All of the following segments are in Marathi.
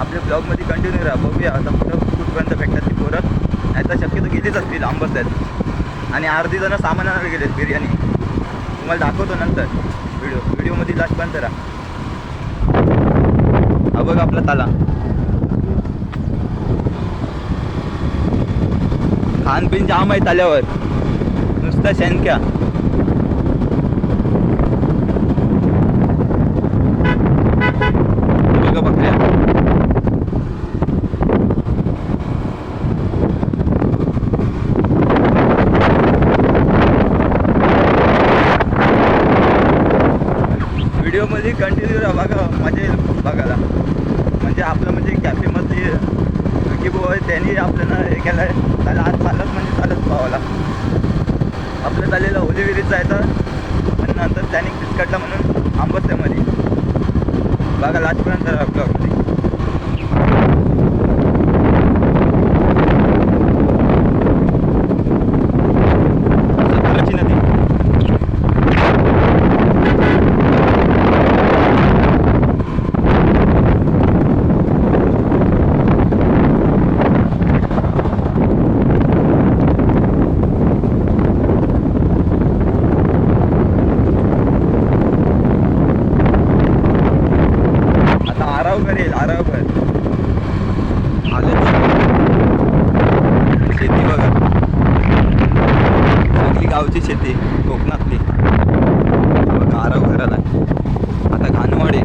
आपल्या ब्लॉगमध्ये कंटिन्यू राहा बघूया. आता कुठं कुठपर्यंत भेटतात ती पोरं. नाही तर शक्यतो गेलीच असतील आंबस आहेत आणि अर्धी जण सामान आणायला गेलेत बिर्याणी. तुम्हाला दाखवतो नंतर. व्हिडिओ व्हिडिओमध्ये लास्ट पर्यंत राहा. हा बघ आपला ताला. खानपीन जाम आहे ताल्यावर. नुसतं शेणक्या व्हिडिओमध्ये कंटिन्यू राहा बघा मजा येईल खूप बघायला. म्हणजे आपलं म्हणजे कॅफेमध्ये की बुवा त्यांनी आपल्याला हे केलं आहे त्याला आज चालत म्हणजे चालत पावाला आपलं चाललेलं ओलिविरीत जायचं. आणि नंतर त्याने बिस्कटला म्हणून आंबस्त्यामध्ये बघा लास्टपर्यंत राहा ब्लॉगमध्ये सत्तराची नदी आता आराव करेल आराव कर आलं शेती बघा सगळी गावची शेती कोकणातली बघा आराव करायला आता घाणवाडे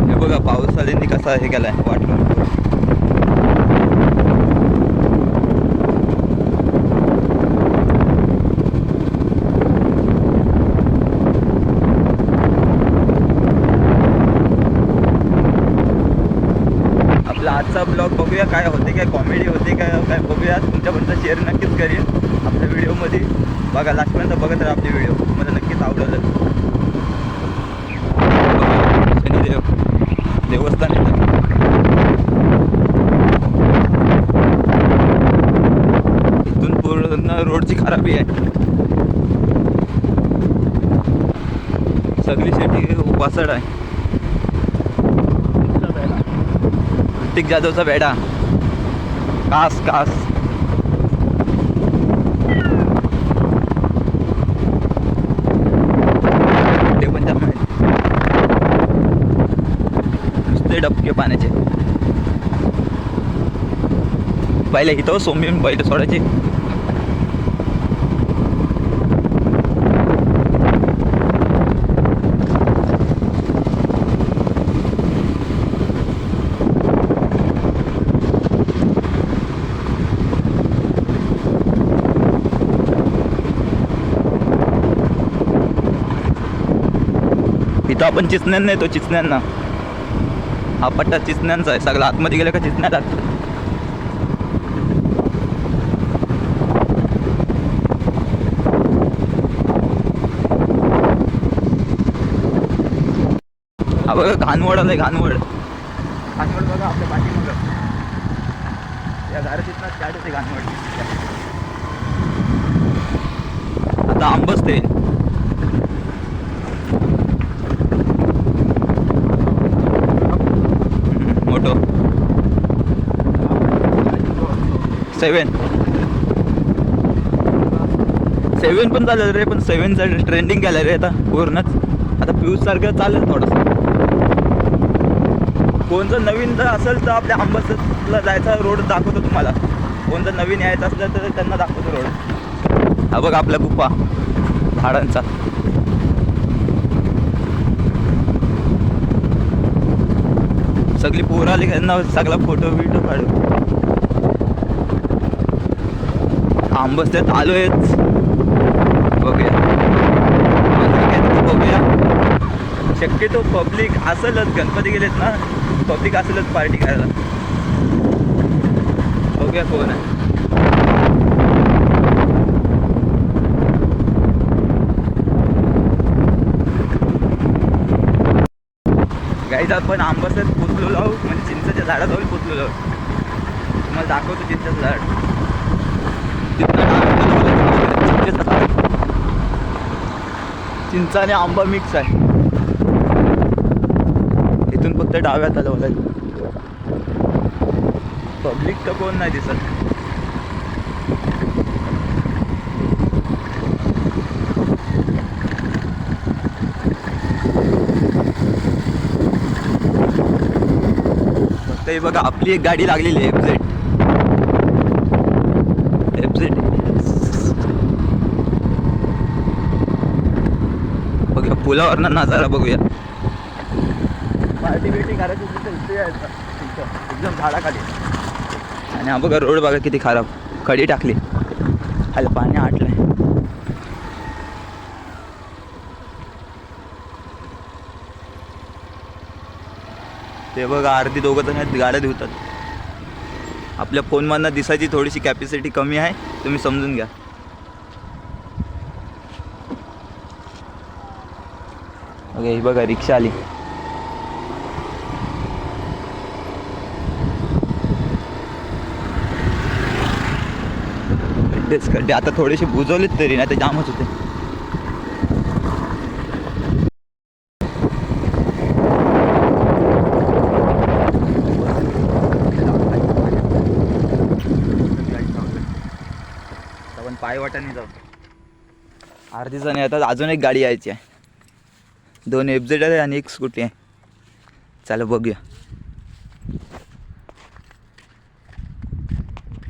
हे बघा असा हे केला आहे वाटलं आजचा ब्लॉग बघूया काय होतं काय कॉमेडी होते काय काय बघूया तुमच्यापर्यंत शेअर नक्कीच करेन आपल्या व्हिडिओमध्ये बघा लास्टपर्यंत बघत राहा आपले व्हिडिओ मला नक्कीच आवडलं शनिदेव देवस्थान आहे इथून पूर्ण रोडची खराबी आहे सगळी शेती वासड आहे. ऋतिक जाधवचा बेडा. कास कास. ते पण जाम नुसते डबके पाण्याचे. पहिले इथं सोमी पहिले सोडायचे. इथं आपण चिचण्यांना येतो चिचण्यांना हा पट्टा चिचण्यांचा आहे सगळं आतमध्ये गेलं का चिचण्या लागतं हा बघा घाणवड आलाय घाणवड. घाणवड बघा आपल्या पाठीमागं. या दारात स्टार्ट होते घाणवड. आता आंबच ते मोठो सेवन. सेवन पण चालेल रे पण सेवनचा ट्रेंडिंग केलं रे आता पूर्णच. आता पियूष सारखं चालेल थोडंसं. कोण जर नवीन जर असेल तर आपल्या आंबसला जायचा रोड दाखवतो तुम्हाला. कोण जर नवीन यायचं असलं तर त्यांना दाखवतो रोड. हा बघ आपला गुप्पा झाडांचा. सगळी पोरं आली त्यांना सगळा फोटो बिटो काढू आंबस आलो आहेच बघूया बघूया. शक्यतो पब्लिक असेलच गणपती गेलेत ना पब्लिक असेलच पार्टी करायला. बघूया कोण आहे. गाईज आपण पण पुचलो पोचलो लावू म्हणजे चिंचाच्या झाडाजवळ पोचलो लावू तुम्हाला दाखवतो चिंचाचं झाड. डावीकडे चिंचेचं चिंचा आणि आंबा मिक्स आहे. इथून फक्त डाव्यात आलं मला पब्लिक तर कोण नाही दिसत. बघा आपली एक गाडी लागलेली आहे एफझेड एफझेड पुलावरनं नजारा बघूया. पार्टी बिर्टी करायची एकदम झाडाखाली. आणि हा बघा रोड बघा किती खराब. खडी टाकली. खाली पाणी आटलंय. ते बघा अर्धी दोघं जण गाड्या धुतात. आपल्या फोनमधनं दिसायची थोडीशी कॅपॅसिटी कमी आहे तुम्ही समजून घ्या. ओके ही बघा रिक्षा आली. खड्डेच खड्डे आता थोडेसे बुजवलेत तरी नाही तर जामच होते. आपण पाय वाटाने जाऊ. अर्धी जण येतात अजून एक गाडी यायची आहे. दोन एफजेड आहे आणि एक स्कूटी आहे. चला बघूया.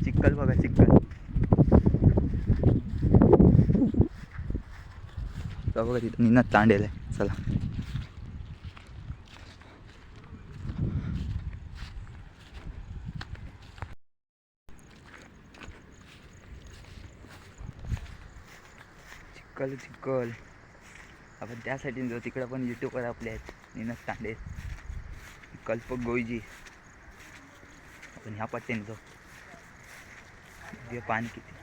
चिक्कल बघा चिक्कल बघा तिथं निना तांडेल आहे. चला. चिक्कल चिक्कल आपण त्या साईडने जाऊ. तिकडं पण यूट्यूबवर आपले आहेत. निनाद तांडे कल्पक गोईजी. आपण ह्या पट्ट्याने जाऊ. पाणी किती?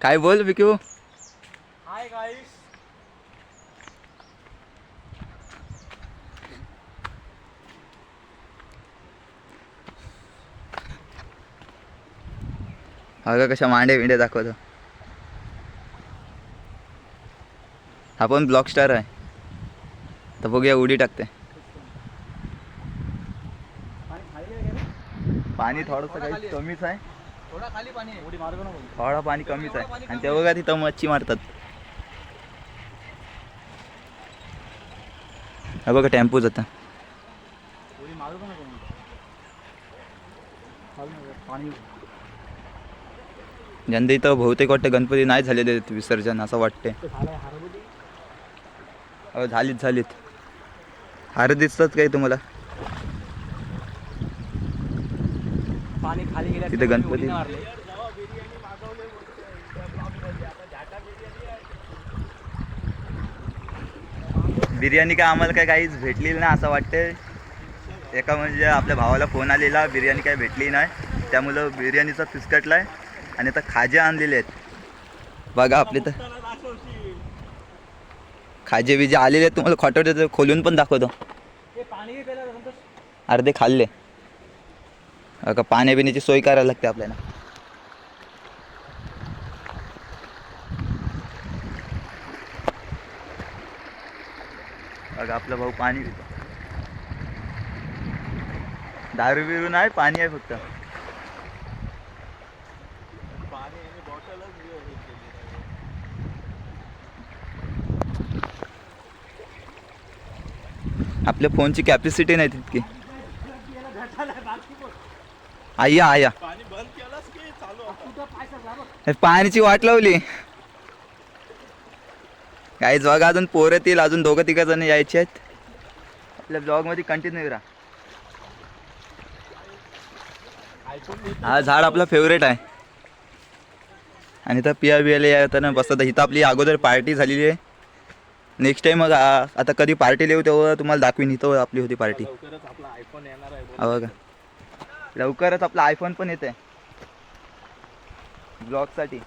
काय बोल विक्यू? हाय गाईस अगं कशा मांडे बिंडे दाखवतो. हा पण ब्लॉक स्टार आहे. तर बघूया उडी टाकते. पाणी खाली आहे का रे? पाणी थोडंसं काही कमीच आहे. थोडा खाली पाणी आहे. उडी मार्ग नको थोडं पाणी कमीच आहे. आणि ते बघा तिथं मच्छी मारतात. हा बघा टेम्पो जातं पाणी ज्यांना इथं बहुतेक वाटतं गणपती नाही झालेले विसर्जन असं वाटते हो झालीच झालीत झालीत. हार दिसतात काही तुम्हाला. पाणी खाली तिथे गणपती. बिर्याणी काय आम्हाला काय काहीच भेटलेली नाही असं वाटतंय. एका म्हणजे आपल्या भावाला फोन आलेला बिर्याणी काय भेटली नाही. त्यामुळं बिर्याणीचा फिसकटला आहे आणि आता खाजे आणलेले आहेत. बघा आपले तर. खाजे बिजे आलेले आहेत. तुम्हाला खोटवते खोलून पण दाखवतो. अर्धे खाल्ले. का पाण्या पिण्याची सोय करायला लागते आपल्याला. बघा आपला भाऊ पाणी पितो. दारू बिरू नाही पाणी आहे फक्त. आपल्या फोनची कॅपॅसिटी नाही तितकी. आया आया. पाण्याची वाट लावली. काहीच बघा अजून पोरं येतील अजून दोघं तिघं जण यायचे आहेत. आपल्या ब्लॉगमध्ये कंटिन्यू राहा हा झाड आपला फेवरेट आहे. आणि तर पिया बियाला येताना बसतात. इथं आपली अगोदर पार्टी झालेली आहे. नेक्स्ट टाइम मग आता कधी पार्टी लिहू तेव्हा तुम्हाला दाखवीन. इथं आपली होती पार्टी हो आपला आयफोन लवकरच आपला आयफोन पण येते ब्लॉगसाठी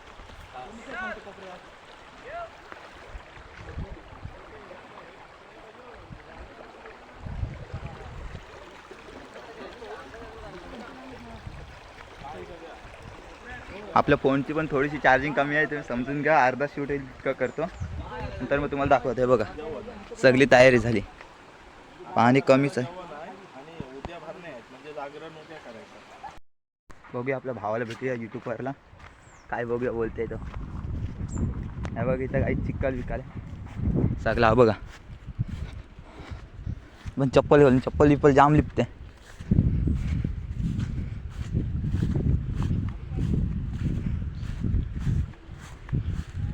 आपल्या फोनची पण थोडीशी चार्जिंग कमी आहे तुम्ही समजून घ्या. अर्धा शूट इतकं करतो. नंतर मग तुम्हाला दाखवते. बघा. सगळी तयारी झाली. पाणी कमीच आहे. बघूया आपल्या भावाला भेटूया युट्यूबवरला काय बघूया बोलते तो. हे बघ इथं काही चिक्कल विकाल सगळं बघा. पण चप्पल घालून चप्पल बिप्पल जाम लिपते.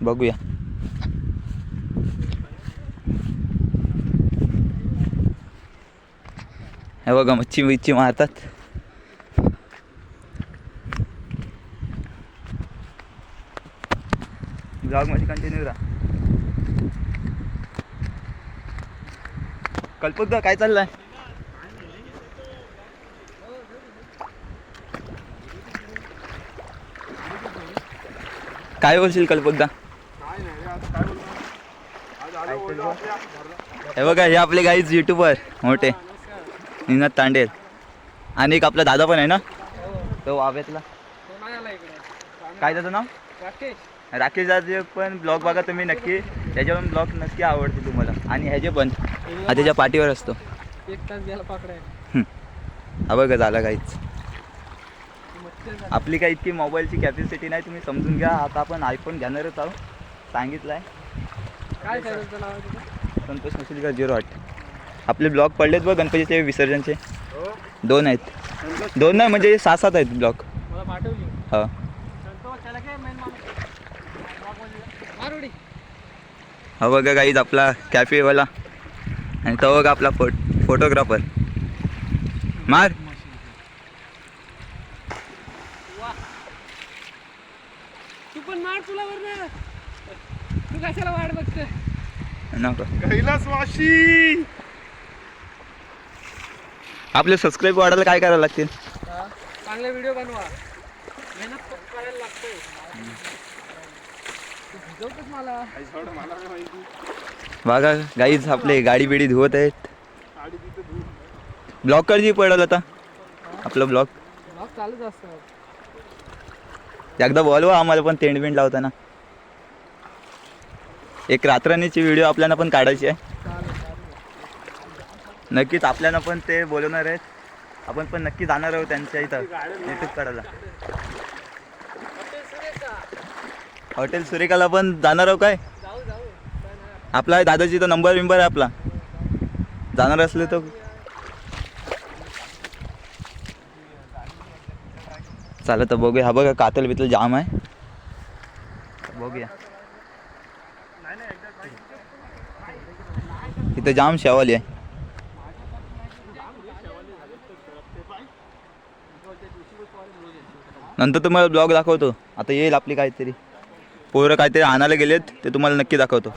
बघूया. हे बघा मच्छी बिच्छी मारतात ब्लॉगमध्ये कंटिन्यू राहा. कल्पक काय चाललंय? काय बोलशील कल्पकदा हे बघा हे आपले गाईज युट्यूबर मोठे. निनाद तांडेल आणि एक आपला दादा पण आहे ना? तो वाव्यातला काय त्याचं नाव? राकेश दादा पण ब्लॉग बघा तुम्ही नक्की. त्याचे पण ब्लॉग नक्की आवडते तुम्हाला. आणि ह्याचे पण हा त्याच्या पाठीवर असतो. हा बघा झाला काहीच आपली काही इतकी मोबाईलची कॅपॅसिटी नाही तुम्ही समजून घ्या. आता आपण आयफोन घेणारच आहोत. सांगितलं आहे काय संतोष झिरो आठ. आपले ब्लॉग पडलेत बघ गणपतीचे विसर्जनचे. दोन आहेत. दोन नाही म्हणजे सहा सात आहेत मला पाठवली. हा. संतोष त्याला काय मेन मारुडी. हा बघा गाईज आपला कॅफेवाला आणि तो बघा आपला फो फोटोग्राफर मार तू पण मार तुला वर तू कशाला वाट बघतोय? नको. कैलासवाशी आपले सबस्क्राईब वाढायला काय करायला लागतील? चांगले व्हिडिओ बनवा. मेहनत करायला लागते मला. मला काय माहिती. बघा गाईज आपले गाडी बिडी धुवत आहेत. ब्लॉग करजी पडेल आता. आपलं ब्लॉग ब्लॉग चालूच असतात. एकदा बोलवा आम्हाला पण तेंड बिंड लावताना. एक रात्रणीची व्हिडिओ आपल्याला पण काढायची आहे. नक्कीच आपल्याला पण ते बोलवणार आहेत. आपण पण नक्की जाणार आहोत त्यांच्या इथं. युट्यूब काढायला हॉटेल सुरेखाला पण जाणार आहोत काय? आपला दादाजी तो नंबर विंबर आहे आपला. जाणार असले तर चालेल तर बघूया. हा बघा कातल बितल जाम आहे. बघूया. ते जाम शेवाली आहे. नंतर तुम्हाला ब्लॉग दाखवतो. आता येईल आपली काहीतरी. पोरं काहीतरी आणायला गेलेत ते तुम्हाला नक्की दाखवतो.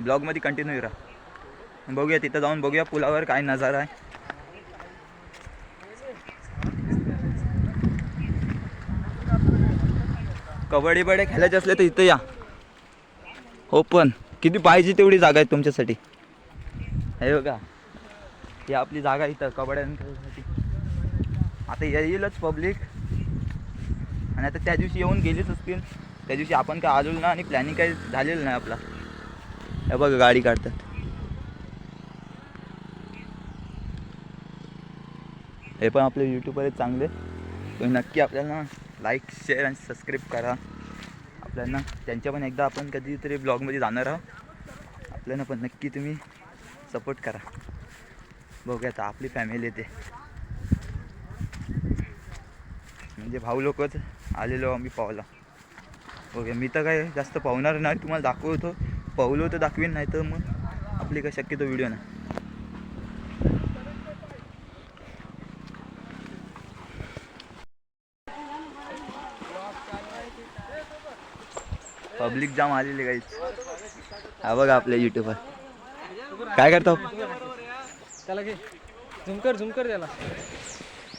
ब्लॉगमध्ये कंटिन्यू राहा. बघूया तिथं जाऊन बघूया पुलावर काय नजारा आहे. कबड्डी बडे खेळायचे असले तर इथं या. हो पण किती पाहिजे तेवढी जागा आहे तुमच्यासाठी. हे बघा. ही आपली जागा इथं कबड्ड्यांसाठी आता येईलच पब्लिक आणि आता त्या दिवशी येऊन गेलीच असतील. त्या दिवशी आपण काय आलो ना आणि प्लॅनिंग काही झालेलं नाही आपला. हे बघा गाडी काढतात. हे पण आपले यूट्यूबर आहेत चांगले. तुम्ही नक्की आपल्याला लाईक शेअर आणि सबस्क्राईब करा. आपल्याला त्यांच्या पण एकदा आपण कधीतरी ब्लॉगमध्ये जाणार आहोत. आपल्याला पण नक्की तुम्ही सपोर्ट करा. बघू आता आपली फॅमिली येते. म्हणजे भाऊ लोकच आलेलो आम्ही पावला. ओके मी तर काय जास्त पावणार नाही तुम्हाला दाखवतो. पावलो तर दाखवीन नाही तर मग आपली काय शक्यतो व्हिडिओ नाही. पब्लिक जाम आलेले काहीच हा बघा आपल्या युट्यूबवर काय करतो? त्याला घे. झुमकर झुमकर त्याला.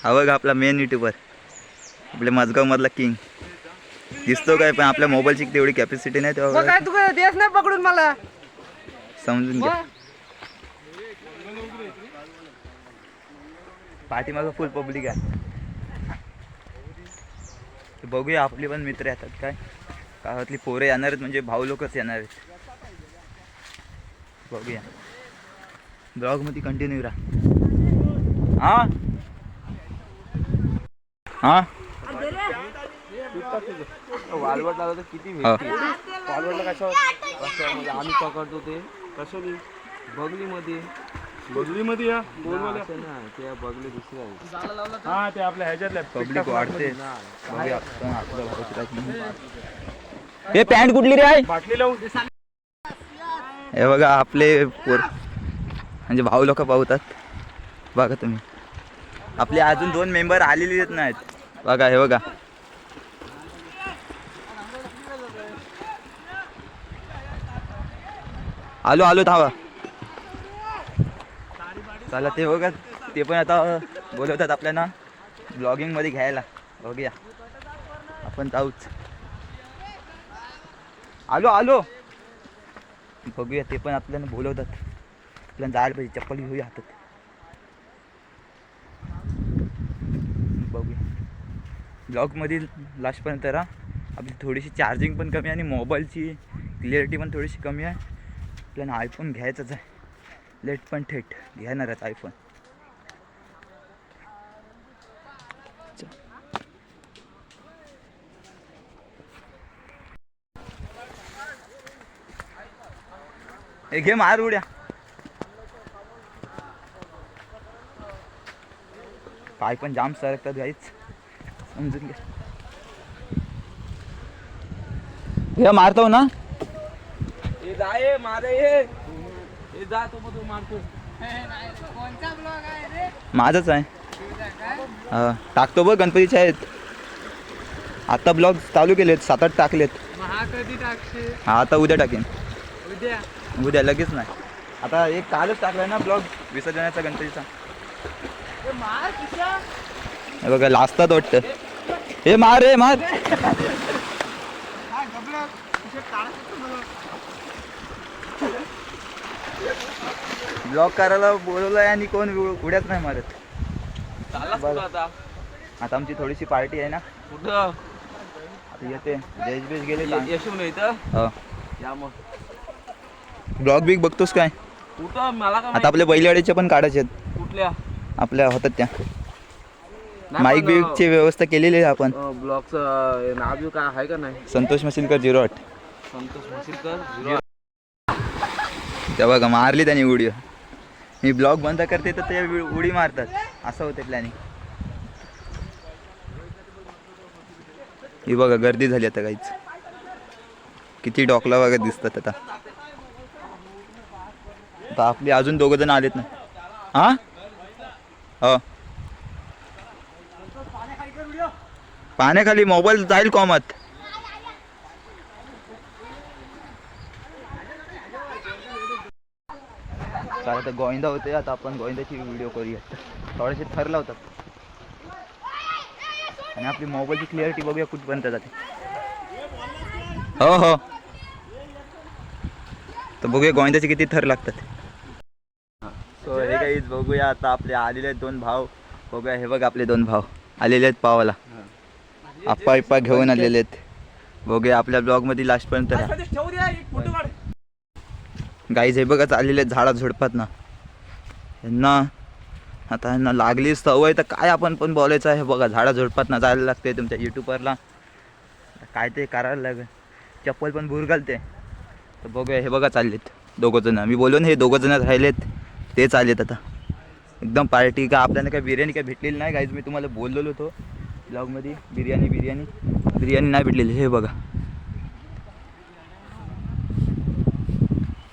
हा बघ आपला मेन युट्यूबर आपल्या माझगाव मधला किंग दिसतो काय पण आपल्या मोबाईलची तेवढी कॅपॅसिटी नाही तेव्हा काय तू देस नाही पकडून मला? समजून घ्या मग? पाठीमागं फुल पब्लिक आहे. बघूया आपली पण मित्र येतात काय. गावातली पोरं येणार आहेत म्हणजे भाऊ लोकच येणार आहेत. बघूया. ब्लॉगमध्ये कंटिन्यू राहा. हा? हा? वालवट लागलं तर किती हा. भेटते? वालवटला कशा कशामध्ये आम्ही पकडतो ते. कशाने? बगलीमध्ये. बदलीमध्ये या? असं नाही त्या बगली दुसऱ्या आहेत. हा ते आपल्या ह्याच्यातल्या पब्लिक वाढते. हे पॅन्ट कुठली रे आहे बाटली लावून. हे बघा आपले पोर म्हणजे भाऊ लोक पाहतात. बघा तुम्ही. आपले अजून दोन मेंबर आलेले आहेत नाहीत. बघा हे बघा. आलो आलो थांबा. चला ते बघा. ते पण आता बोलवतात आपल्याला. ब्लॉगिंगमध्ये घ्यायला. बघूया. आपण जाऊच. आलो आलो. बघूया ते पण आपल्याला बोलवतात. आपल्याला जायला पाहिजे चप्पल घेऊया हातात. बघूया. ब्लॉगमधील लास्टपर्यंत राहा. आपली थोडीशी चार्जिंग पण कमी आहे आणि मोबाईलची क्लिअरिटी पण थोडीशी कमी आहे. आपल्याला आयफोन घ्यायचाच आहे. लेट पण थेट घेणारच आयफोन हे घे मार उड्या. पाय पण जाम सरकतात गाईच समजून घ्या हे मारतो ना. ए, जा ए, मारे ए, जा तो मग मारतो माझंच आहे. हा, टाकतो बघ गणपतीचे आहेत. आता ब्लॉग चालू केलेत सात आठ टाकलेत हा हा आता उद्या टाकेन. उद्या? उद्या लगेच नाही. आता एक कालच टाकलाय ना ब्लॉग विसर्जनाचा गणपतीचा. हे बघा लाजतात वाटतं. हे मार रे मार. ब्लॉग करायला बोलवलंय आणि कोण उ- उड्याच नाही मारत. आता. आता आमची थोडीशी पार्टी आहे ना. कुठं? येते. देश बेश गेले इथं? हो. या मग. ब्लॉग बिग बघतोस काय? कुठं? मला का आता आपल्या बैलगाडीच्या पण काढायचे आहेत? कुठल्या? आपल्या होतात त्या. माईक बिगची व्यवस्था केलेली आहे आपण. ब्लॉगचं नाव बिव काय आहे का नाही? संतोष मशिलकर झिरो आठ. संतोष म्हशीलकर झिरो त्या बघा मारली त्यांनी उडी मी ब्लॉग बंद करते तर ते उडी मारतात. असं होते प्लॅनिंग ही बघा गर्दी झाली आता काहीच किती डॉकला वगैरे दिसतात आता. आता आपली अजून दोघं जण आलेत ना. हा? हो. पाण्याखाली मोबाईल जाईल कॉमत. काय आता गोविंदा होते आता आपण गोविंदाची व्हिडिओ करूयात थोडेसे थर लावतात. आणि आपली मोबाईलची क्लिअरिटी बघूया कुठपर्यंत जाते. हो हो. तर बघूया गोविंदाचे किती थर लागतात. काहीच बघूया आता आपले आलेले आहेत दोन भाव बघूया हे बघ आपले दोन भाव आलेले आहेत पावाला. आप्पा इप्पा घेऊन आलेले आहेत. बघूया आपल्या ब्लॉगमध्ये लास्टपर्यंत राहा. गाईज हे बघा चाललेले आहेत झाडा झुडपात ना. यांना आता यांना लागली सवय तर काय आपण पण बोलायचं आहे. बघा झाडा झुडपात ना जायला लागते तुमच्या युट्यूबरला काय ते करायला लागेल. चप्पल पण भूर घालते. तर बघूया हे बघा चाललेत दोघं जण. मी बोललो ना हे दोघं जण राहिलेत. ते चाललेत आता. एकदम पार्टी का आपल्याला काय बिर्याणी काय भेटलेली नाही गाईज मी तुम्हाला बोललेलो होतो ब्लॉगमध्ये बिर्याणी बिर्याणी. बिर्याणी नाही भेटलेली हे बघा.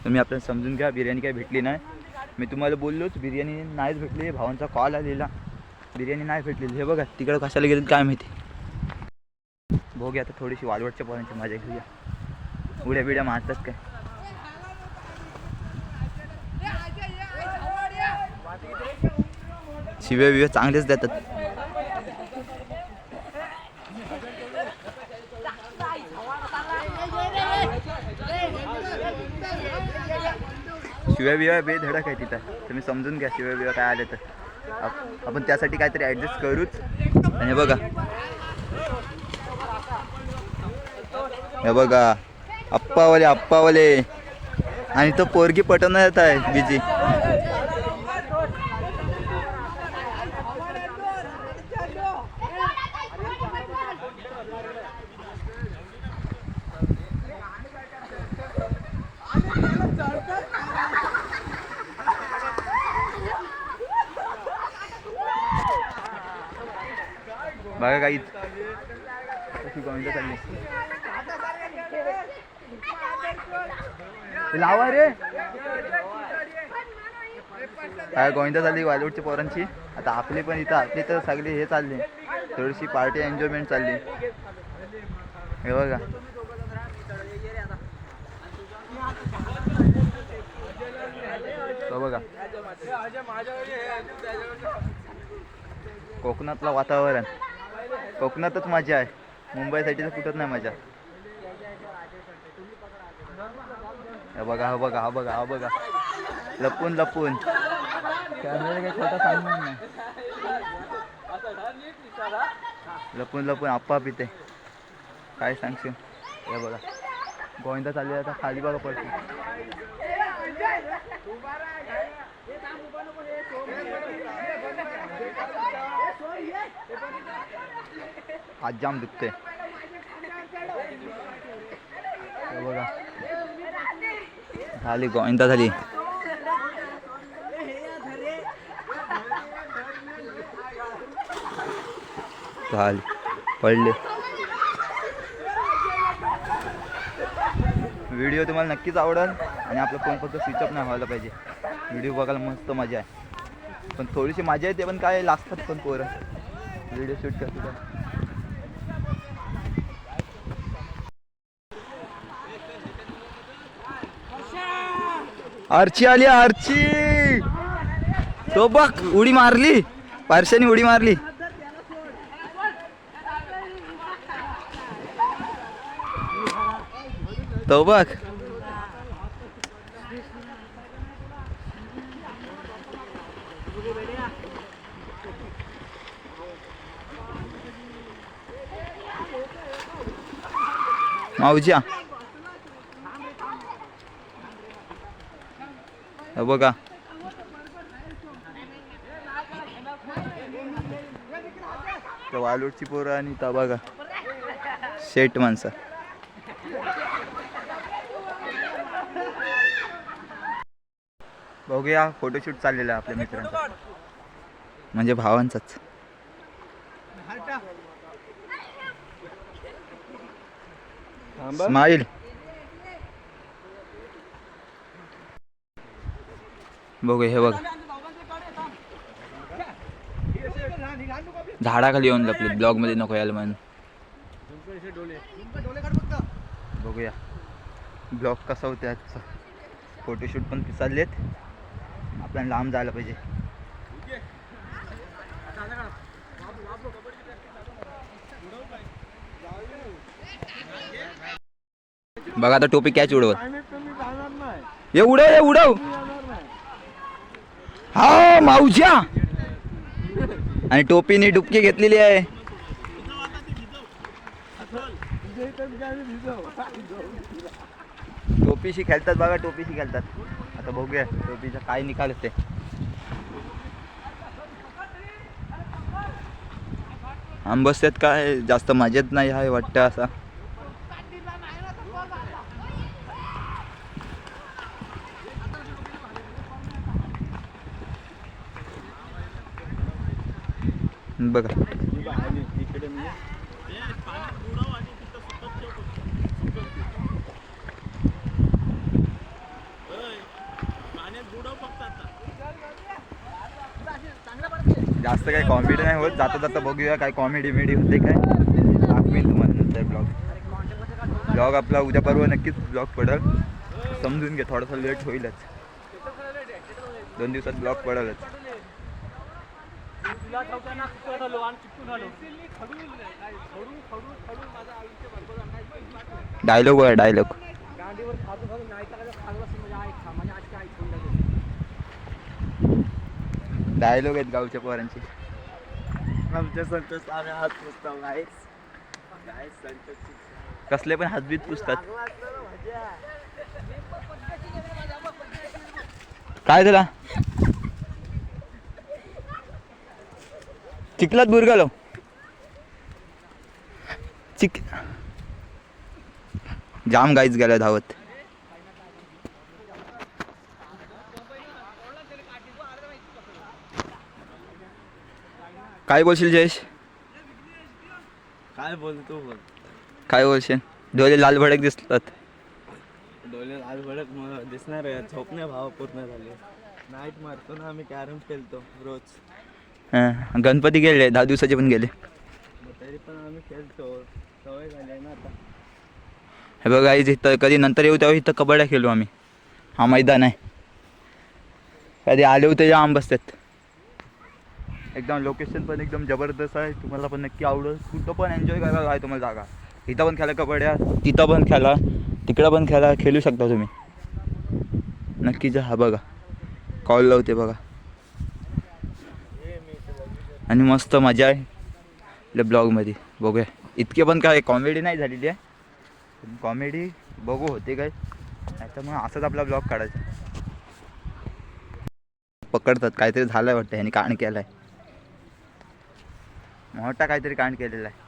तुम्ही आपल्याला समजून घ्या बिर्याणी काही भेटली नाही. मी तुम्हाला बोललोच बिर्याणी नाहीच भेटली भावांचा कॉल आलेला. बिर्याणी नाही भेटलेली हे बघा तिकडं कशाला गेलं काय माहिती. भोग्या आता थोडीशी वालवटच्या पोरांची मजा घेऊया. उड्या बिड्या मारतात काय. शिव्या बिव्या चांगलेच देतात. शिव्या बिव्या बेधडक आहे तिथं. तुम्ही समजून घ्या शिव्या बिव्या काय आले तर. आपण त्यासाठी काहीतरी ऍडजस्ट करूच. आणि बघा. हे बघा. अप्पावाले अप्पावाले. आणि तो पोरगी पटवण्यात आहे बीजी. गाईत चालली लावा रे. काय गोविंदा चालली बॉलिवूडच्या पोरांची? आता आपली पण इथं आपली तर सगळी हे चालली. थोडीशी पार्टी एन्जॉयमेंट चालली. हे बघा. बघा. कोकणातलं वातावरण. कोकणातच मजा आहे. मुंबईसाठी तर कुठंच नाही मजा. हे बघा हा बघा हा बघा हा बघा. लपून लपून. कॅमेरा काही खोटा सांगणार नाही. लपून लपून आप्पा पिते. काय सांगशील? हे बघा. गोविंदा चालली आता खाली बघा पडते आज जाम दुखते बघा. झाली गोविंदा झाली. झाली. पडले. व्हिडिओ तुम्हाला नक्कीच आवडेल आणि आपला फोन फक्त स्विच ऑफ नाही व्हायला पाहिजे. व्हिडिओ बघायला मस्त मजा आहे. पण थोडीशी मजा येते पण काय लागतात पण पोरं. व्हिडिओ शूट करतात आरची आली आरची. तो बघ उडी मारली. पारशाने उडी मारली. तो बघ. माऊच्या हे. बघा. त्या वालूटची पोरं आणि ता बघा. शेट माणसा. बघूया फोटोशूट चाललेला आपल्या मित्रांचा. म्हणजे भावांचाच. İsmail. बघू हे बघ. झाडाखाली येऊन लपले ब्लॉगमध्ये नको यायला म्हणून बघूया. ब्लॉग कसा होता आजचा फोटोशूट पण चाललेत आपल्याला लांब जायला पाहिजे. बघा आता टोपी कॅच उडवत. ये उडव ये उडव. हा माऊच्या आणि टोपीने डुबकी घेतलेली आहे. टोपीशी खेळतात बघा टोपीशी खेळतात. आता बघूया टोपीचा काय निकाल ते आंबस्त्यात काय? जास्त मजेत नाही आहे वाटतं असा. बघा. जास्त काही कॉमेडी नाही होत. जाता जाता बघूया काय कॉमेडी मेडी होते काय. दाखवीन तुम्हाला नंतर ब्लॉग ब्लॉग आपला उद्या परवा नक्कीच ब्लॉग पडेल. समजून घे थोडासा लेट होईलच. दोन दिवसात ब्लॉग पडेलच. तुला ठेवताना चुकत आलो आणि आलो. खडून काय खडून खडून खडून माझं आयुष्य बरोबर डायलॉग बघा डायलॉग गाडी मांडीवर खाजू खाजू नाही तर असं म्हणजे डायलॉग आहेत गावच्या पोरांचे. आमच्या संतोष आम्ही हात पुसतो गाईस गाईस संतोष कसले पण हातबीत पुसतात. काय झाला? चिखलात बुरगालो चिक जाम गाईच गेला धावत. काय बोलशील जयेश? काय बोलतो बोल. काय बोलशील? डोळे लाल भडक दिसतात. डोळे लाल भडक दिसणार आहे. झोपणे भाव पूर्ण झाले. नाईट मारतो ना आम्ही कॅरम खेळतो रोज. हं, गणपती गेले दहा दिवसाचे पण गेले. तरी पण आम्ही खेळतो सवय झाली आहे ना आता हे बघा इथे कधी नंतर येऊ तेव्हा इथं कबड्ड्या खेळू आम्ही. हा मैदान आहे. कधी आले होते जाम बसतात एकदम लोकेशन पण एकदम जबरदस्त आहे. तुम्हाला पण नक्की आवडेल. कुठं पण एन्जॉय करायला आहे तुम्हाला जागा. इथं पण खेळा कबड्ड्या. तिथं पण खेळा. तिकडं पण खेळा. खेळू शकता तुम्ही. नक्की जा हा बघा. कॉल लावते बघा. आणि मस्त मजा आहे. आपल्या ब्लॉगमध्ये बघूया. इतके पण काय कॉमेडी नाही झालेली आहे. कॉमेडी बघू होते काय. त्याच्यामुळे असाच आपला ब्लॉग काढायचा. पकडतात. काहीतरी झालंय वाटतं. ह्याने कांड आहे मोठा काहीतरी कांड केलेला आहे.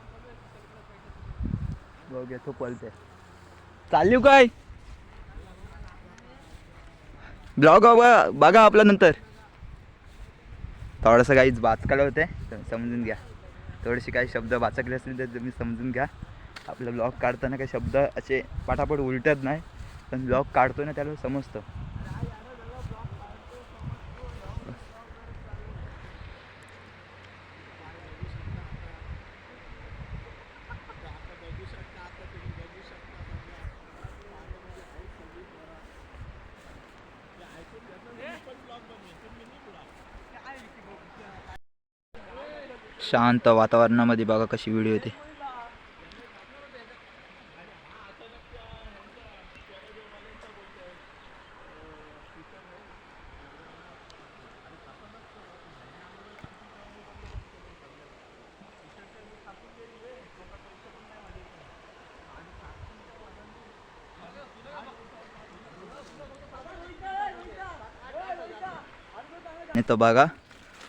बघूया. तो पलते चालू काय? ब्लॉग बघा आपला नंतर. थोडंसं काहीच बाचकालं होते तर समजून घ्या. थोडेसे काही शब्द वाचकले असतील तर तुम्ही समजून घ्या. आपलं ब्लॉग काढताना काही शब्द असे पाठापाठ उलटत नाही पण ब्लॉग काढतो ना त्याला समजतं. शांत वातावरणामध्ये बघा कशी व्हिडिओ येते. नाही तर बघा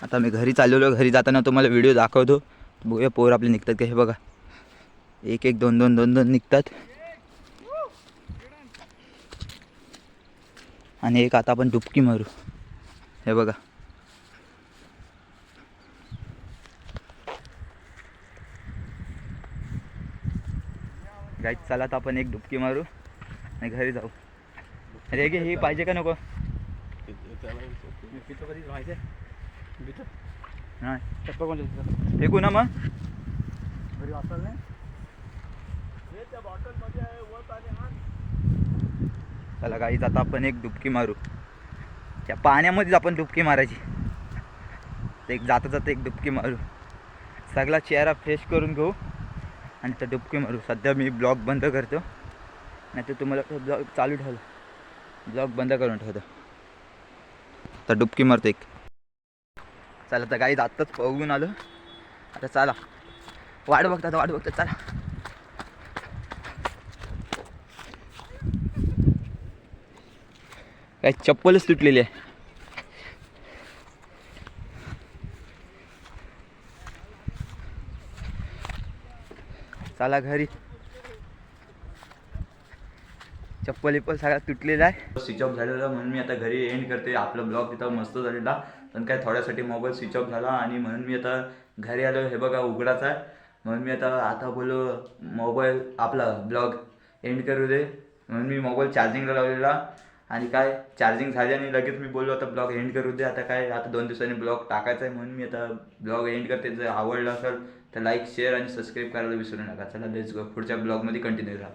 आता मी घरी चाललेलो घरी जाताना तुम्हाला व्हिडिओ दाखवतो. बघूया पोर आपले निघतात का हे बघा. एक एक दोन दोन दोन दोन निघतात. आणि एक आता आपण डुबकी मारू. हे बघा. गाईत चला तर आपण एक डुबकी मारू आणि घरी जाऊ. अरे ही पाहिजे का नको? फेकू ना मग. घरी वाचाल नाही? चला गाईच आता आपण एक डुबकी मारू. त्या पाण्यामध्येच आपण डुबकी मारायची. एक जाता जाता एक डुबकी मारू. सगळा चेहरा फ्रेश करून घेऊ. आणि त्या डुबकी मारू. सध्या मी ब्लॉग बंद करतो. नाही तर तुम्हाला ब्लॉग चालू ठेवलं ब्लॉग बंद करून ठेवतो. तर डुबकी मारतो एक. चला तर काही आत्ताच बघून आलो. आता चला. वाट बघता आता वाट बघता चला. काय चप्पलच तुटलेली आहे. चला घरी. चप्पल विप्पल सगळा तुटलेला आहे. स्विच ऑफ झालेला म्हणून मी आता घरी एंड करते. आपला ब्लॉग तिथं मस्त झालेला. पण काय थोड्यासाठी मोबाईल स्विच ऑफ झाला आणि म्हणून मी आता घरी आलो. हे बघा उघडाच आहे. म्हणून मी आता आता बोललो मोबाईल आपला ब्लॉग एंड करू दे. म्हणून मी मोबाईल चार्जिंगला लावलेला. आणि काय चार्जिंग झाली आणि लगेच मी बोललो आता ब्लॉग एंड करू दे. आता काय आता दोन दिवसांनी ब्लॉग टाकायचा आहे म्हणून मी आता ब्लॉग एंड करते. जर आवडलं असेल तर लाईक शेअर आणि सबस्क्राईब करायला विसरू नका. चला लेट्स गो पुढच्या ब्लॉगमध्ये कंटिन्यू राहा.